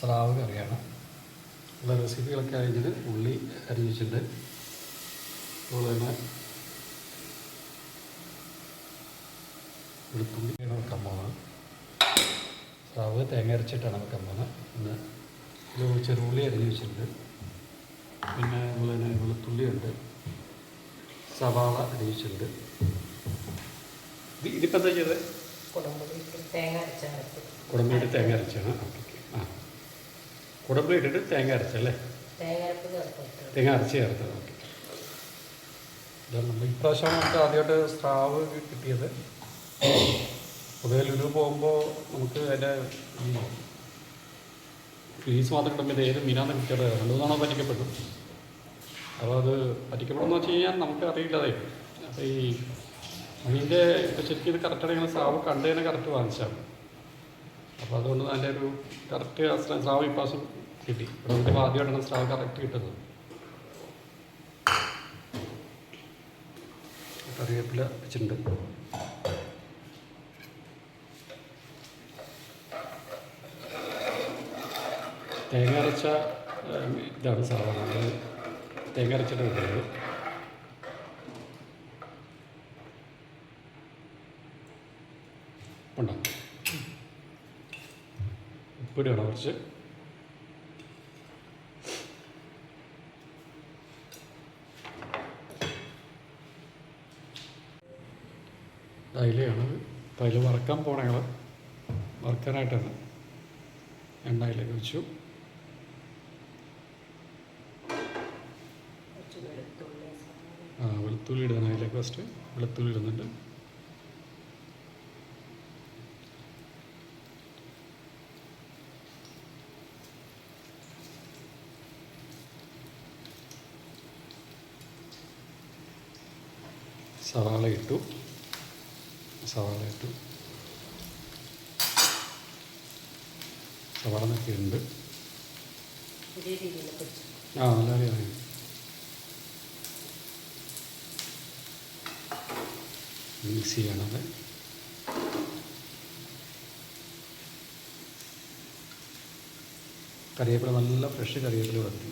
സ്രാവ് കറിയാണ്. ഉള്ള റെസിപ്പികളൊക്കെ അറിഞ്ഞത് ഉള്ളി അരിഞ്ഞിട്ടുണ്ട് അതുപോലെ തന്നെ വെളുത്തുള്ളിയാണ് വെക്കാൻ പോകുന്നത് സ്രാവ് തേങ്ങ അരച്ചിട്ടാണ് വെക്കാൻ പോകുന്നത് പിന്നെ ഒരു ചെറുള്ളി അരിഞ്ഞ് വെച്ചിട്ടുണ്ട്. പിന്നെ അതുപോലെ തന്നെ വെളുത്തുള്ളിയുണ്ട് സവാള ഇത് ഇതിപ്പോൾ എന്താ ചെയ്തത്? കുടമ്പടി തേങ്ങ അരച്ചാണ് കുടമ്പടി തേങ്ങ അരച്ചാണ്. ഓക്കെ. ഇട്ടിട്ട് തേങ്ങ അരച്ചല്ലേ തേങ്ങ അരച്ച് ചേർത്തത് ഓക്കെ. നമ്മൾ ഇപ്രാവശ്യം നമുക്ക് ആദ്യമായിട്ട് സ്രാവ് കിട്ടിയത്. പൊതുവെ ലുലു പോകുമ്പോൾ നമുക്ക് അതിന്റെ ഈ ഫീസ് മാത്രം കിട്ടുമ്പോൾ ഇത് ഏത് മീനാന്ന് കിട്ടിയത് രണ്ടു മൂന്നാണോ പറ്റിക്കപ്പെട്ടു. അപ്പോൾ അത് പറ്റിക്കപ്പെടുമെന്ന് വെച്ച് കഴിഞ്ഞാൽ നമുക്ക് അറിയില്ലതേ അപ്പോൾ ഈ മീനിന്റെ ഇപ്പോൾ ശരിക്കും ഇത് കറക്റ്റായിട്ട് ഞങ്ങൾ സ്രാവ് കണ്ടു തന്നെ കറക്റ്റ് വാങ്ങിച്ചാണ് അപ്പോൾ അതുകൊണ്ട് നല്ല ഒരു കറക്റ്റ് സ്രാവ് ഇപ്രാവശ്യം കിട്ടി. നമുക്ക് ആദ്യമായിട്ടാണ് സ്രാവ് കറക്റ്റ് കിട്ടുന്നത്. കറിവേപ്പില വെച്ചിട്ടുണ്ട്. തേങ്ങ അരച്ച ഇതാണ് സാധാരണ തേങ്ങ അരച്ചിട്ട് കിട്ടുന്നത് ഉണ്ടോ ഉപ്പിടുകയാണ് കുറച്ച്? അതിലാണ് തൈല വറക്കാൻ പോണ ഞങ്ങൾ വറക്കാനായിട്ടാണ്. എണ്ണയിലേക്ക് വെച്ചു. ആ വെളുത്തുള്ളി ഇടുന്ന അതിലേക്ക് ഫസ്റ്റ് വെളുത്തുള്ളി ഇടുന്നുണ്ട്. സവാള ഇട്ടു. സവാള ഇട്ടു സവാള നോക്കിയിട്ടുണ്ട് ആ നല്ല അറിയാം മിക്സ് ചെയ്യണത്. കറിവേപ്പില നല്ല ഫ്രഷ് കറിവേപ്പില വരുത്തി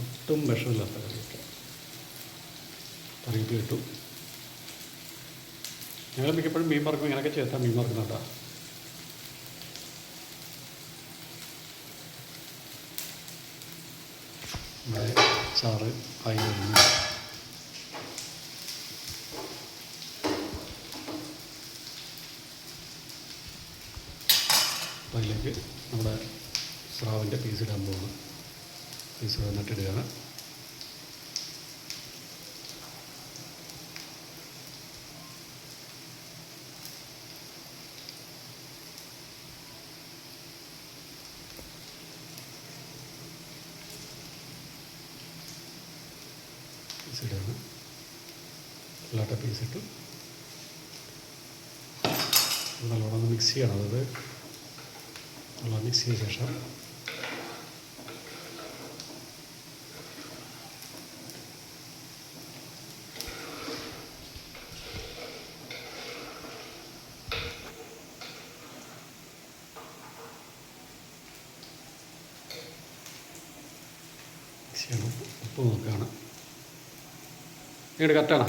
ഒട്ടും വിഷമില്ലാത്ത കറിവേപ്പില കറിവേപ്പില ഇട്ടു. ഞങ്ങൾ മിക്കപ്പോഴും മീൻ വറക്കും ഇങ്ങനെയൊക്കെ ചേർത്താൽ മീൻ വറക്കുന്നതാ. നമ്മുടെ ചാറ് ആയി അതിലേക്ക് നമ്മുടെ സ്രാവിന്റെ പീസ് ഇടാൻ പോകുന്നു പീസ് വന്നിട്ട് ഇടുകയാണ് പീസ് ഇടുകയാണ് എല്ലാട്ട പീസ് ഇട്ടു നല്ലോണം ഒന്ന് മിക്സ് ചെയ്യണം. അതായത് നല്ലോണം മിക്സ് ചെയ്ത ശേഷം ചെയ്യണം. ഉപ്പ് നോക്കുകയാണ്. ഇങ്ങോട്ട് കറക്റ്റാണോ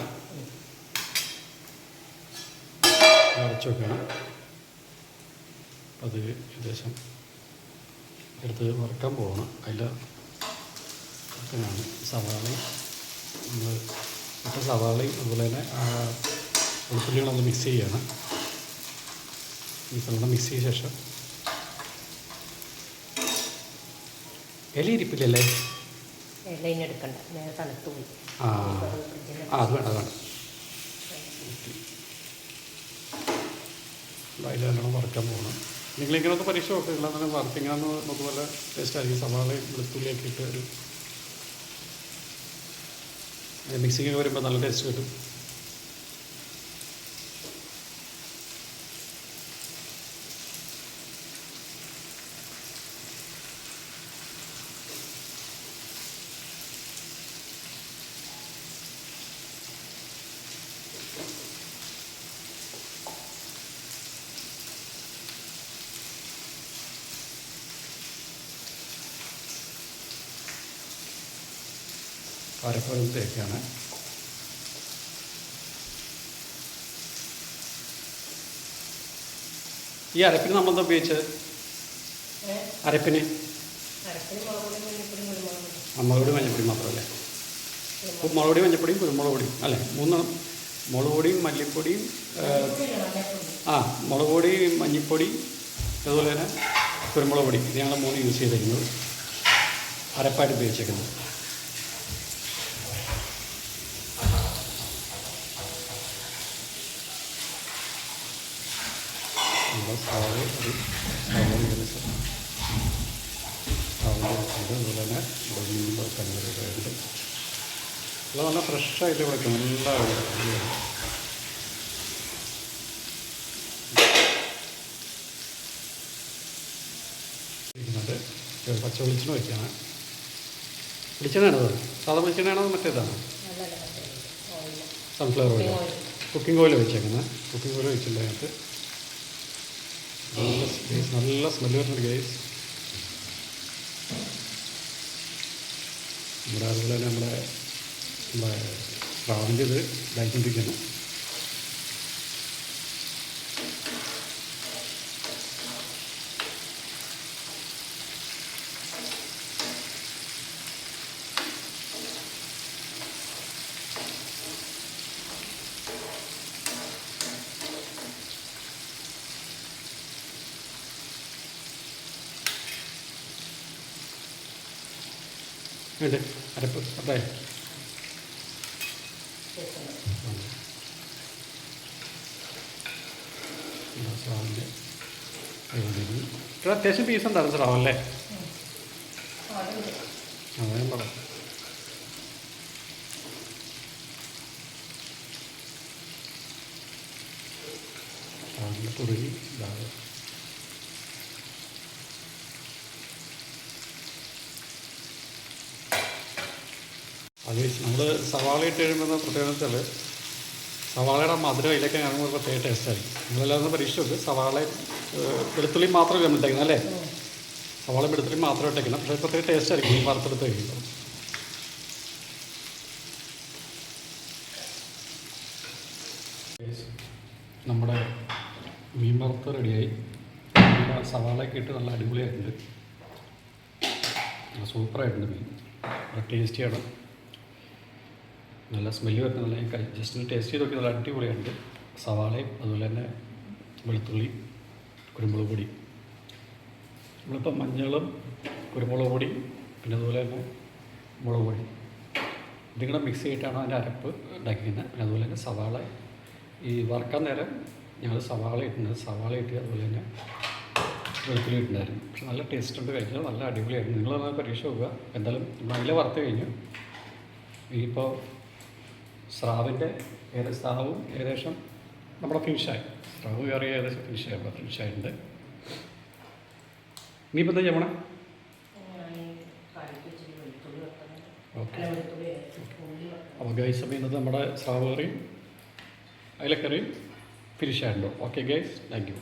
അടച്ചു വെക്കണം. അത് ഏകദേശം. എടുത്ത് വറുക്കാൻ പോകണം. അതിൽ സവാളയും. നമ്മൾ ഇട്ട സവാളയും അതുപോലെ തന്നെ വെളുത്തുള്ളികളൊന്ന് മിക്സ് ചെയ്യണം. മിക്സ് മിക്സ് ചെയ്ത ശേഷം ഇലയിരിപ്പില്ലല്ലേ ഇല ഇനി എടുക്കണ്ട. നേരെ തണുത്ത് പോയി. ആ ആ അത് വേണ്ട അത് വേണ്ട. അതിൽ നല്ലോണം വറുക്കാൻ പോകണം. നിങ്ങളിങ്ങനെ ഒന്ന് പരീക്ഷ നോക്കുക നിങ്ങളങ്ങനെ വറുത്തിങ്ങാന്ന് നമുക്ക് നല്ല ടേസ്റ്റ് ആയിരിക്കും. സവാളയും വെളുത്തുള്ളിയൊക്കെ ഇട്ട് ഒരു മിക്സിങ് വരുമ്പോൾ നല്ല ടേസ്റ്റ് കിട്ടും. അരപ്പുരം തേക്കാണ് ഈ അരപ്പിന് നമ്മളെന്താ ഉപയോഗിച്ചത്? അരപ്പിന്? അരപ്പിന് മുളക് പൊടി മഞ്ഞപ്പൊടി മഞ്ഞപ്പൊടി മാത്രമല്ലേ? അപ്പോൾ മഞ്ഞപ്പൊടിയും കുരുമുളക് പൊടിയും അല്ലേ? മൂന്ന് മുളക് പൊടിയും മല്ലിപ്പൊടിയും ആ മുളക് പൊടി മഞ്ഞൾപ്പൊടി അതുപോലെ തന്നെ കുരുമുളക് പൊടി. ഇത് ഞങ്ങൾ മൂന്ന് യൂസ് ചെയ്തിരിക്കുന്നത് അരപ്പായിട്ട് ഉപയോഗിച്ചേക്കുന്നത് നമ്മുടെ സവാള ഒരു സവാള ഇങ്ങനെ സ- സവാള വെച്ചിട്ട് അതുപോലെ തന്നെ ഇവിടെ മീൻ കഞ്ഞിട്ടുണ്ട് എല്ലാം നല്ല ഫ്രഷായിട്ട് വിളിക്കും നല്ല ഇരിക്കുന്നുണ്ട് പച്ച വെളിച്ചെണ്ണ വയ്ക്കാണ് വെളിച്ചെണ്ണയാണോ അത്. സാധാ വെളിച്ചെണ്ണയാണോ അത് മറ്റേതാണോ? Sunflower oil oil cooking oil വെച്ചേക്കുന്നത് കുക്കിംഗ് ഓയിൽ വെച്ചിട്ടുണ്ട് അതിനകത്ത്. നല്ല സ്മെൽ സ്മെല്ല് വരുന്നുണ്ട് ഗൈസ് നമ്മുടെ അതുപോലെ തന്നെ നമ്മുടെ നമ്മുടെ പ്രാവിന്റെ ഇത് ഇതായിക്കൊണ്ടിരിക്കുന്നു ഉണ്ട് അരപ്പ് അതെ. ഇവിടെ അത്യാവശ്യം പീസ് ഉണ്ടായിരുന്നു സ്രാവ് അല്ലേ അതെ ഞാൻ തുറവി ഇതാണ് അത് നമ്മൾ സവാള ഇട്ട് കഴിയുമ്പോൾ പ്രത്യേകത വെച്ചാൽ സവാളയുടെ മധുരം അതിലേക്ക് ഞങ്ങൾ പ്രത്യേക ടേസ്റ്റായിരിക്കും നിങ്ങളെല്ലാവരും പരീക്ഷിച്ച് നോക്ക് സവാള വെളുത്തുള്ളി മാത്രമേ നമ്മൾ ഇട്ടേക്കുന്നത് അല്ലേ? സവാള വെളുത്തുള്ളി മാത്രം ഇട്ടേക്കുന്നത് പക്ഷേ പ്രത്യേക ടേസ്റ്റ് ആയിരിക്കും. ഈ വറുത്തെടുത്ത് കഴിയുമ്പോൾ നമ്മുടെ മീൻ വറുത്ത് റെഡിയായി. സവാളയൊക്കെ ഇട്ട് നല്ല അടിപൊളിയായിട്ടുണ്ട്. സൂപ്പറായിട്ടുണ്ട് മീൻ. ടേസ്റ്റിയാണ് നല്ല സ്മെല്ല് വരുന്ന നല്ല ഞാൻ ജസ്റ്റ് ടേസ്റ്റ് ചെയ്ത് നോക്കി. നല്ല അടിപൊളിയുണ്ട്. സവാളയും അതുപോലെ തന്നെ വെളുത്തുള്ളി കുരുമുളക് പൊടി. നമ്മളിപ്പോൾ മഞ്ഞളും കുരുമുളക് പൊടി പിന്നെ അതുപോലെ തന്നെ മുളക് പൊടി. ഇതിങ്ങനെ മിക്സ് ചെയ്തിട്ടാണ് അതിന്റെ അരപ്പ് ഉണ്ടാക്കിക്കുന്നത് പിന്നെ അതുപോലെ തന്നെ സവാള. ഈ വറക്കാൻ നേരം ഞങ്ങൾ സവാള ഇട്ടുണ്ട് സവാള ഇട്ട് അതുപോലെ തന്നെ വെളുത്തുള്ളി ഇട്ടുണ്ടായിരുന്നു പക്ഷെ നല്ല ടേസ്റ്റ് ഉണ്ട് കഴിഞ്ഞാൽ നല്ല അടിപൊളിയായിരുന്നു. നിങ്ങൾ പരീക്ഷ നോക്കുക. എന്തായാലും നല്ല വറുത്ത് കഴിഞ്ഞു. ഇപ്പോൾ സ്രാവിന്റെ ഏകദേശം സ്രാവും ഏകദേശം നമ്മുടെ ഫിനിഷായി. സ്രാവ് കയറി ഏകദേശം ഫിനിഷായി നമ്മുടെ ഫിനിഷായിട്ടുണ്ട്. ഇനിയിപ്പോൾ എന്താ ചെയ്യണം ഓക്കെ. അപ്പോൾ ഗൈസ് അപ്പോൾ ഇന്നത്തെ നമ്മുടെ സ്രാവ് കറിയും അയിലക്കറിയും ഫിനിഷ് ആയിട്ടുണ്ടോ okay guys thank you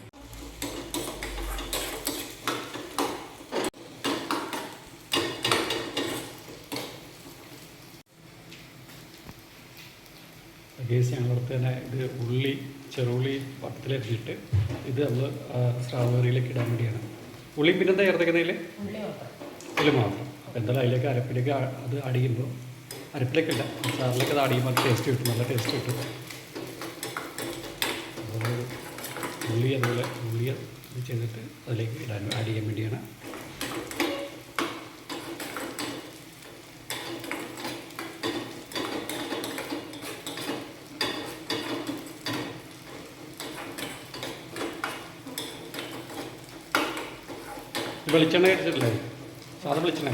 guys ഞങ്ങളടുത്ത് തന്നെ ഇത് ഉള്ളി ചെറുള്ളി വട്ടത്തിലരിഞ്ഞിട്ട് ഇത് നമ്മൾ സ്ട്രോബെറിയിലേക്ക് ഇടാൻ വേണ്ടിയാണ്. ഉള്ളി പിന്നെന്താ ചേർത്തേക്കുന്നതിൽ ഉള്ളി മാത്രം. അപ്പോൾ എന്തായാലും അതിലേക്ക് അരപ്പിലേക്ക് അത് അടിയുമ്പോൾ അരപ്പിലേക്കല്ല സാറിലേക്ക് അത് അടിയുമ്പോൾ ടേസ്റ്റ് കിട്ടും നല്ല ടേസ്റ്റ് കിട്ടും. ഉള്ളി അതുപോലെ ഉള്ളി ചെയ്തിട്ട് അതിലേക്ക് ഇടാൻ ചെയ്യാൻ വേണ്ടിയാണ്. വെളിച്ചെണ്ണ കഴിച്ചിട്ടില്ലേ സാധാ വെളിച്ചെണ്ണ.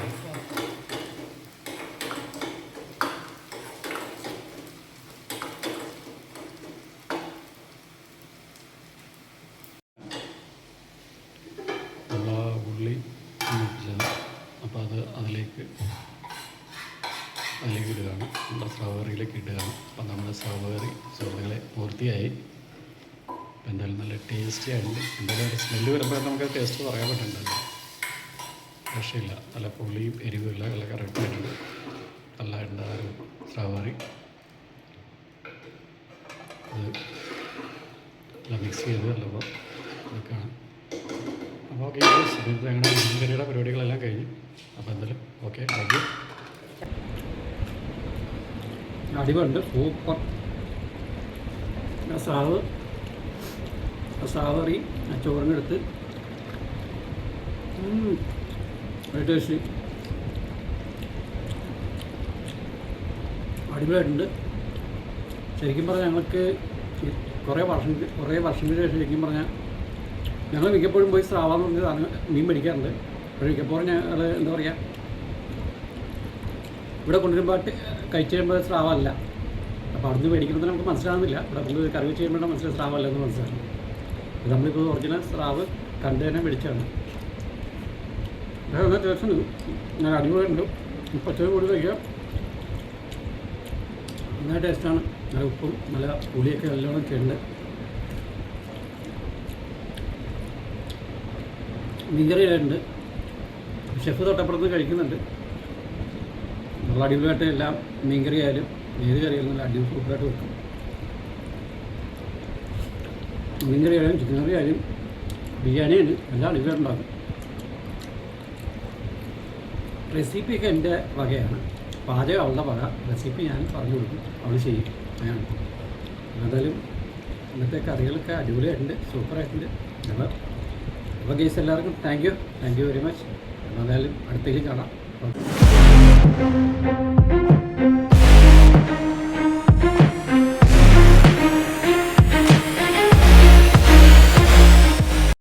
അത് അതിലേക്ക് പൂർത്തിയായി. എന്തായാലും നല്ല ടേസ്റ്റി ആയിട്ടുണ്ട് എന്തായാലും ഒരു സ്മെല്ല് വരുമ്പോൾ നമുക്ക് ടേസ്റ്റ് പറയാൻ പറ്റുന്നുണ്ടല്ലോ രക്ഷയില്ല നല്ല പുളിയും എരിവും എല്ലാം നല്ല കറക്റ്റായിട്ടുണ്ട് നല്ലതായിട്ടുണ്ട് ആ ഒരു അത് നല്ല മിക്സ് ചെയ്ത് നല്ലപ്പോൾ ഇതൊക്കെയാണ് അപ്പോൾ ഓക്കെ ഞങ്ങളുടെ പരിപാടികളെല്ലാം കഴിഞ്ഞു. അപ്പോൾ എന്തായാലും ഓക്കെ താങ്ക് യു അടിവുണ്ട് സൂപ്പർ സാവ് സാവറി ചോറിനെടുത്ത് ടേസ്റ്റ് അടിപൊളിയായിട്ടുണ്ട്. ശരിക്കും പറഞ്ഞാൽ ഞങ്ങൾക്ക് കുറേ വർഷം കുറേ വർഷത്തിന് ശേഷം ശരിക്കും പറഞ്ഞാൽ ഞങ്ങൾ മിക്കപ്പോഴും പോയി സ്രാവാന്ന് പറഞ്ഞ സാധനം മീൻ മേടിക്കാറുണ്ട്. പക്ഷേ മിക്കപ്പോഴും ഞങ്ങൾ എന്താ പറയുക ഇവിടെ കൊണ്ടുവരുമ്പോൾ കഴിച്ച് കഴിയുമ്പോൾ സ്രാവല്ല. അപ്പോൾ അവിടുന്ന് മേടിക്കുന്നത് നമുക്ക് മനസ്സിലാകുന്നില്ല ഇവിടെ കൊണ്ട് കറി വെച്ച് കഴിയുമ്പോൾ മനസ്സിലായി സ്രാവല്ല എന്ന് മനസ്സിലാകും ഇത് നമ്മളിപ്പോൾ ഒറിജിനൽ സ്രാവ് കണ്ടു തന്നെ മേടിച്ചാണ് നല്ല ടേസ്റ്റ് ഞാൻ അടിപൊളിയുണ്ട് പച്ചരി കൂടി കഴിക്കാം. നല്ല ടേസ്റ്റാണ്. നല്ല ഉപ്പും നല്ല പുളിയൊക്കെ നല്ലോണം ഉണ്ട് മീൻകറിയായിട്ടുണ്ട്. ഷെഫ് തൊട്ടപ്പുറത്ത് കഴിക്കുന്നുണ്ട്. നല്ല അടിപൊളിയായിട്ട് എല്ലാം മീൻകറി ആയാലും ഏത് കറിയായാലും നല്ല അടിപൊളി സൂപ്പറായിട്ട് വെക്കും. മീൻകറി ആയാലും ചിക്കൻ കറി ആയാലും ബിരിയാണിയാണ്. എല്ലാം റെസിപ്പിയൊക്കെ എന്റെ വകയാണ്. പാചകം അവളുടെ വക. റെസിപ്പി ഞാൻ പറഞ്ഞു കൊടുക്കും. അവൾ ചെയ്യും. അങ്ങനെയാണ് എന്തായാലും ഇന്നത്തെ കറികളൊക്കെ അടിപൊളിയായിട്ടുണ്ട്. സൂപ്പറായിട്ടുണ്ട്. അപ്പോൾ അപ്പോൾ ഗേസ് എല്ലാവർക്കും thank you thank you very much എന്നാലും അടുത്തേക്ക് കാണാം.